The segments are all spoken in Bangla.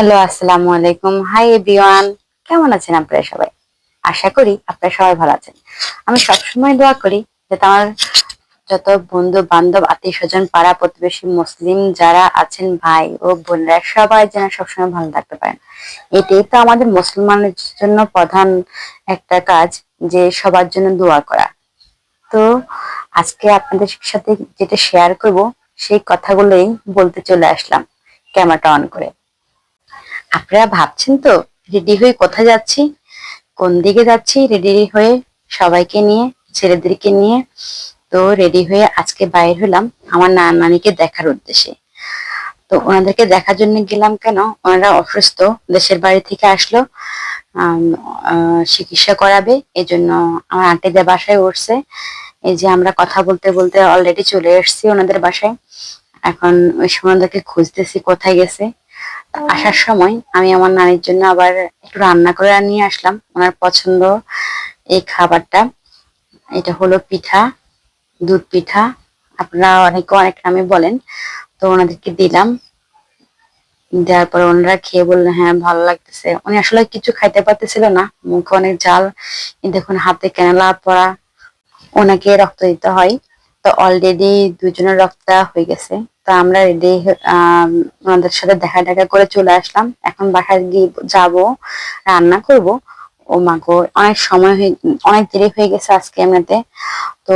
হ্যালো, আসসালামু আলাইকুম। হাই এভরিওয়ান কেমন আছেন আপনারা সবাই? আশা করি আপনারা সবাই ভালো আছেন। আমি সবসময় দোয়া করি যাতে আমার যত বন্ধু বান্ধব আত্মীয় স্বজন পাড়া প্রতিবেশী, মুসলিম যারা আছেন, ভাই ও বোনরা, সবাই যেন সবসময় ভালো থাকতে পারেন। এটাই তো আমাদের মুসলমানের জন্য প্রধান একটা কাজ, যে সবার জন্য দোয়া করা। তো আজকে আপনাদের সাথে যেটা শেয়ার করব, সেই কথাগুলোই বলতে চলে আসলাম ক্যামেরাটা অন করে। আপনারা ভাবছেন তো রেডি হয়ে কোথায় যাচ্ছি? কোন দিকে যাচ্ছি? রেডি হয়ে সবাইকে নিয়ে, ছেলেদেরকে নিয়ে। তো রেডি হয়ে আজকে বাইর হলাম আমার নানা নানিকে দেখার উদ্দেশ্যে। তো ওনাদেরকে দেখার জন্য গেলাম কেন? ওনারা অসুস্থ, দেশের বাড়ি থেকে আসলো চিকিৎসা করাবে এই জন্য আমার আন্টিদের বাসায় উঠছে। এই যে আমরা কথা বলতে বলতে অলরেডি চলে এসেছি ওনাদের বাসায়। এখন ওই সময় ওদেরকে খুঁজতেছি কোথায় গেছে। আসার সময় আমি আমার নানির জন্য আবার একটু রান্না করে নিয়ে আসলাম। ওনার পছন্দ এই খাবারটা। এটা হলো পিঠা, দুধ পিঠা। আপনারা অনেকে অনেক নামে বলেন, তো ওনাদেরকে দিলাম। দেওয়ার পর ওনারা খেয়ে বললেন হ্যাঁ ভালো লাগতেছে। উনি আসলে কিছু খাইতে পারতেছিল না। মুখে অনেক জাল এই দেখুন, হাতে কেনালা পড়া। ওনাকে রক্ত দিতে হয়। তো অলরেডি দুজনের রক্ত হয়ে গেছে। তো আমরা রেডি ওনাদের সাথে দেখা দেখা করে চলে আসলাম। এখন বাসায় গিয়ে যাব, রান্না করব। ও মাগো অনেক সময় হয়ে, অনেক দেরি হয়ে গেছে আজকে এমনিতে তো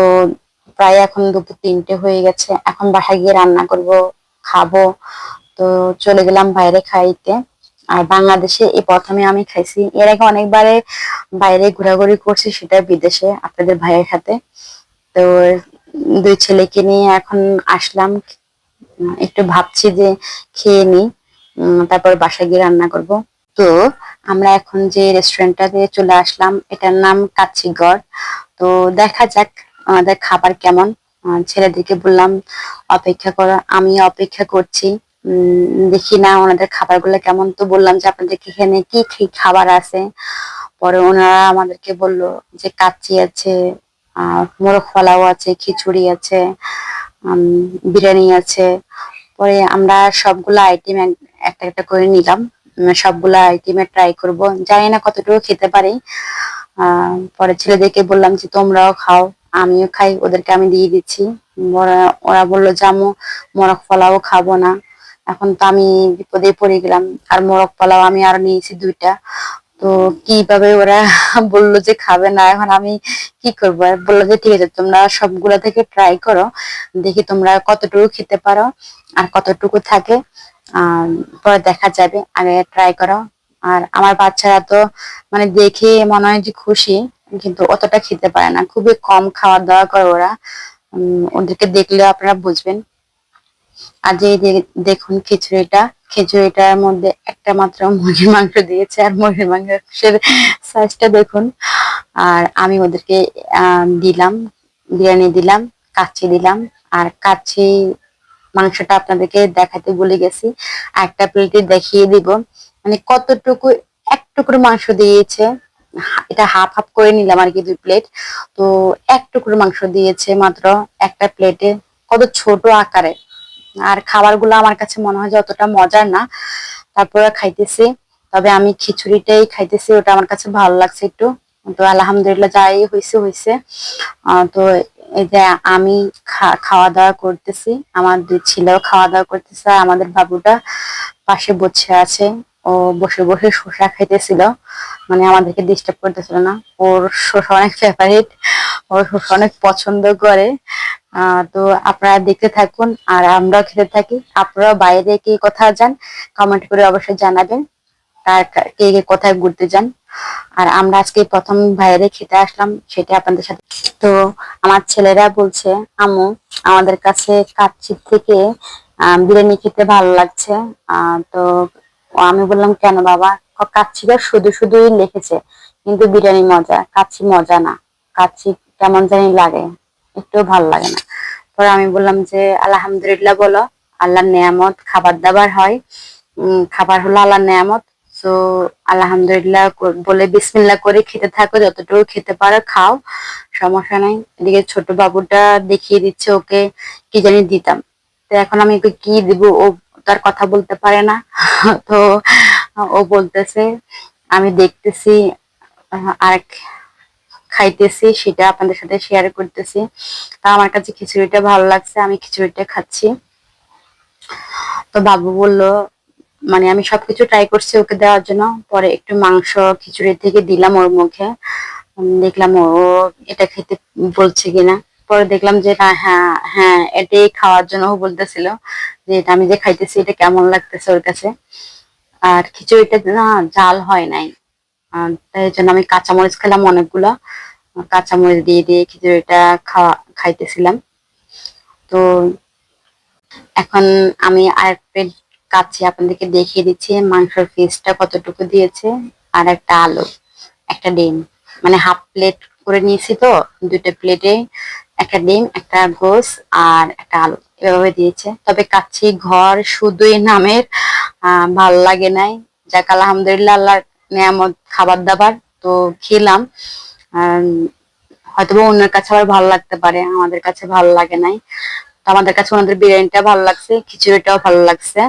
প্রায় এখন দুপুর তিনটে হয়ে গেছে। এখন বাসায় গিয়ে রান্না করব, খাব। তো চলে গেলাম বাইরে খাইতে। আর বাংলাদেশে এই প্রথমে আমি খাইছি। এর আগে অনেকবারে বাইরে ঘোরাঘুরি করছি, সেটা বিদেশে, আপনাদের ভাইয়ের সাথে তো দুই ছেলেকে নিয়ে এখন আসলাম। একটু ভাবছি যে খেয়ে উম, তারপর বাসায় গিয়ে রান্না করব। তো আমরা এখন যে রেস্টুরেন্টটাতে চলে আসলাম এটার নাম কাচ্চিগড় তো দেখা যাক আমাদের খাবার কেমন। ছেলেদেরকে বললাম অপেক্ষা করো আমি অপেক্ষা করছি। দেখি না ওনাদের খাবারগুলো কেমন। তো বললাম যে আপনাদেরকে এখানে কি কি খাবার আছে? পরে ওনারা আমাদেরকে বলল যে কাচ্চি আছে আহ মোরগ পোলাও আছে, খিচুড়ি আছে বিরিয়ানি আছে। পরে আমরা সবগুলো আইটেম একটা একটা করে নিলাম। সবগুলা আইটেমে ট্রাই করব। জানি না কতটুকু খেতে পারি। পরে ছেলেদেরকে বললাম যে, তোমরাও খাও, আমিও খাই, ওদেরকে আমি দিয়ে দিচ্ছি। ওরা- বলল যে, আম্মু, মোরগ পোলাও খাব না। এখন তো আমি বিপদে পড়ে গেলাম। আর মোরগ পোলাও আমি আরও নিয়েছি দুইটা। তো কীভাবে ওরা বলল যে খাবে না, এখন আমি কি করব? বলল যে ঠিক আছে, তোমরা সবগুলা থেকে ট্রাই করো, দেখি তোমরা কতটুকু খেতে পারো আর কতটুকু থাকে। পরে দেখা যাবে, আগে ট্রাই করো। আর আমার বাচ্চারা তো মানে দেখে মনে হয় যে খুশি, কিন্তু অতটা খেতে পারে না। খুবই কম খাওয়া দাওয়া করে ওরা। ওদেরকে দেখলে আপনারা বুঝবেন। আর যে দেখুন খিচুড়িটা খিচুড়িটার মধ্যে একটা মাত্র মুরগির মাংস দিয়েছে, আর মুরগির মাংসের সাইজটা দেখুন। আর আমি ওদেরকে দিলাম, বিরিয়ানি দিলাম, কাচ্চি দিলাম, আর কাচ্চি মাংসটা আপনাদেরকে দেখাতে ভুলে গেছি। একটা প্লেটে দেখিয়ে দিব মানে কতটুকু এক টুকরো মাংস দিয়েছে। এটা হাফ হাফ করে নিলাম আর কি দুই প্লেট। তো এক টুকরো মাংস দিয়েছে মাত্র একটা প্লেটে, কত ছোট আকারে। আর খাবারগুলো আমার কাছে মনে হয় যে অতটা মজার না। তারপরে খাইতেছি। তবে আমি খিচুড়িটাই খাইতেছি, ওটা আমার কাছে ভালো লাগছে একটু। তো আলহামদুলিল্লাহ যাই হয়েছে হয়েছে তো এই যে আমি খাওয়া দাওয়া করতেছি, আমার দুই ছেলেও খাওয়া দাওয়া করতেছে আমাদের বাবুটা পাশে বসে আছে। ও বসে বসে শসা খাইতেছিল। মানে আমাদেরকে ডিস্টার্ব করতেছিল না। ওর শসা অনেক ফেভারিট ওর শসা অনেক পছন্দ করে। তো আপনারা দেখতে থাকুন আর আমরাও খেতে থাকি। আপনারা বাইরে কে কোথাও যান কমেন্ট করে অবশ্যই জানাবেন কার- কে কে কোথায় ঘুরতে যান। আর আমরা আজকে প্রথম বাইরে খেতে আসলাম, সেটা আপনাদের সাথে। তো আমার ছেলেরা বলছে, আম্মু, আমাদের কাছে কাচ্চির থেকে বিরিয়ানি খেতে ভালো লাগছে। তো আমি বললাম, কেন বাবা? কাচ্চিটা শুধু শুধুই লিখেছে, কিন্তু বিরিয়ানি মজা, কাচ্চি মজা না। কাচ্চি কেমন জানি লাগে। একটু ভালো লাগে না। পরে আমি বললাম যে আলহামদুলিল্লাহ বলো আল্লাহর নেয়ামত খাবার দাবার হয়। খাবার হলো আল্লাহর নেয়ামত। তো আলহামদুলিল্লাহ বলে বিসমিল্লাহ করে খেতে থাকো যতটুকু খেতে পারো খাও। সমস্যা নাই। এদিকে ছোট বাবুটা দেখিয়ে দিচ্ছে ওকে কি জানি দিতাম। তো এখন আমি ওকে কি দিব? ও তার কথা বলতে পারে না। তো ও বলতেছে আমি দেখতেছি আহ, আর খাইতেছি, সেটা আপনাদের সাথে শেয়ার করতেছি। তা আমার কাছে খিচুড়িটা ভালো লাগছে, আমি খিচুড়িটা খাচ্ছি। তো বাবু বলল মানে আমি সবকিছু ট্রাই করছি ওকে দেওয়ার জন্য। পরে একটু মাংস খিচুড়ি থেকে দিলাম ওর মুখে। দেখলাম ও এটা খেতে বলছে কিনা। পরে দেখলাম যে, না হ্যাঁ হ্যাঁ এটাই খাওয়ার জন্য ও বলতেছিল যে, এটা আমি যে খাইতেছি, এটা কেমন লাগতেছে ওর কাছে? আর খিচুড়িটা না, জাল হয় নাই। তাই জন্য আমি কাঁচামরিচ খেলাম অনেকগুলো। কাঁচামরিচ দিয়ে দিয়ে খিচুড়িটা খাওয়া, খাইতেছিলাম। তো এখন আমি আর প্লেট কাচ্ছি আপনাদেরকে দেখিয়ে দিচ্ছি, মাংসের পিসটা কতটুকু দিয়েছে আর একটা আলু, একটা ডিম। মানে হাফ প্লেট করে নিয়েছি তো দুটো প্লেটে একটা ডিম, একটা গোস আর একটা আলু, এভাবে দিয়েছে। তবে কাচ্ছি ঘর শুধুই নামের ভালো লাগে নাই। যাক, আলহামদুলিল্লাহ আল্লাহ নিয়ামত খাবার দাবার তো খেলাম। হয়তো অন্যের কাছে আবার ভালো লাগতে পারে, আমাদের কাছে ভালো লাগে নাই। তো আমাদের কাছে ওনাদের বিরিয়ানিটা ভালো লাগছে, খিচুড়িটাও ভালো লাগছে।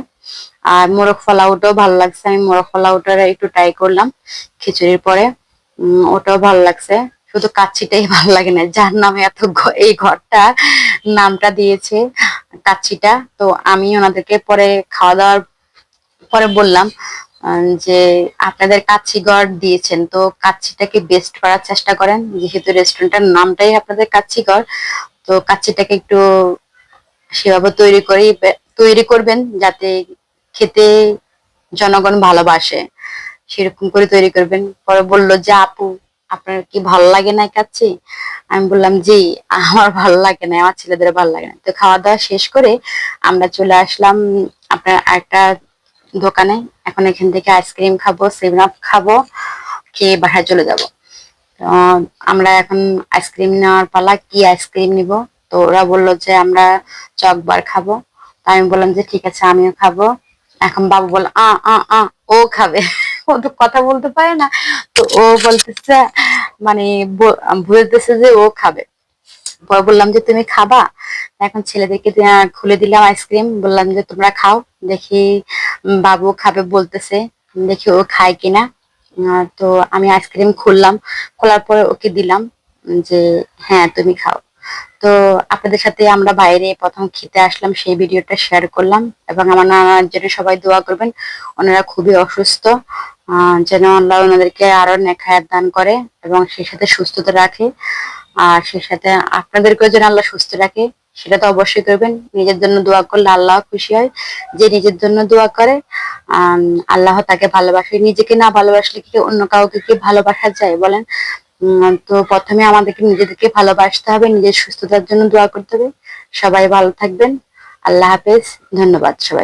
আর মোরগ পোলাওটাও ভালো লাগছে, আমি মোরগ পোলাওটা একটু ট্রাই করলাম খিচুড়ির পরে। ওটাও ভালো লাগছে। শুধু কাচ্ছিটাই ভালো লাগে না, যার নামে এত এই ঘরটা নামটা দিয়েছে কাচ্ছিটা। তো আমি ওনাদেরকে পরে খাওয়া দাওয়ার পরে বললাম যে আপনাদের কাচ্চি ঘর দিয়েছেন, তো কাচ্চিটাকে বেস্ট করার চেষ্টা করেন। যেহেতু রেস্টুরেন্টের নামটাই আপনাদের কাচ্চি ঘর তো কাচ্চিটাকে একটু সেভাবে তৈরি করি তৈরি করবেন যাতে খেতে জনগণ ভালোবাসে। সেরকম করে তৈরি করবেন। পরে বলল, যে আপু, আপনার কি ভালো লাগে না কাচ্চি? আমি বললাম, জি, আমার ভালো লাগে না, আমার ছেলেদের ভালো লাগে না। তো খাওয়া দাওয়া শেষ করে আমরা চলে আসলাম, আপনার একটা দোকানে, এখন এখান থেকে আইসক্রিম খাব সেভেন আপ খাব, খেয়ে বাসায় চলে যাব। তো, আমরা এখন আইসক্রিম নেওয়ার পালা, কি আইসক্রিম নিব? তো ওরা বলল যে আমরা চকবার খাব। তো আমি বললাম যে ঠিক আছে, আমিও খাব। এখন বাবু বলল, আ আ আ, ও খাবে। ও তো কথা বলতে পারে না। তো ও বলতেছে মানে বুঝতেছে যে ও খাবে। বললাম যে, তুমি খাবা? এখন ছেলেদেরকে খুলে দিলাম আইসক্রিম। বললাম যে, তোমরা খাও, দেখি বাবু খাবে বলতেছে, দেখি ও খায় কিনা। তো আমি আইসক্রিম খুললাম। খোলার পরে ওকে দিলাম যে হ্যাঁ তুমি খাও। তো আপনাদের সাথে আমরা বাইরে প্রথম খেতে আসলাম, সেই ভিডিওটা শেয়ার করলাম এবং আমার নানার জন্য সবাই দোয়া করবেন। ওনারা খুবই অসুস্থ যেন আল্লাহ ওনাদেরকে আরও নেখায়াত দান করে এবং সেই সাথে সুস্থতা রাখে। আর সেই সাথে আপনাদেরকেও যেন আল্লাহ সুস্থ রাখে, সেটা তো অবশ্যই করবেন। নিজের জন্য দোয়া করলে আল্লাহ খুশি হয়। যে নিজের জন্য দোয়া করে আল্লাহ তাকে ভালোবাসে। নিজেকে না ভালোবাসলে কি অন্য কাউকে কি ভালোবাসা যায় বলেন? তো প্রথমে আমাদেরকে নিজেদেরকে ভালোবাসতে হবে, নিজের সুস্থতার জন্য দোয়া করতে হবে। সবাই ভালো থাকবেন। আল্লাহ হাফেজ। ধন্যবাদ সবাই।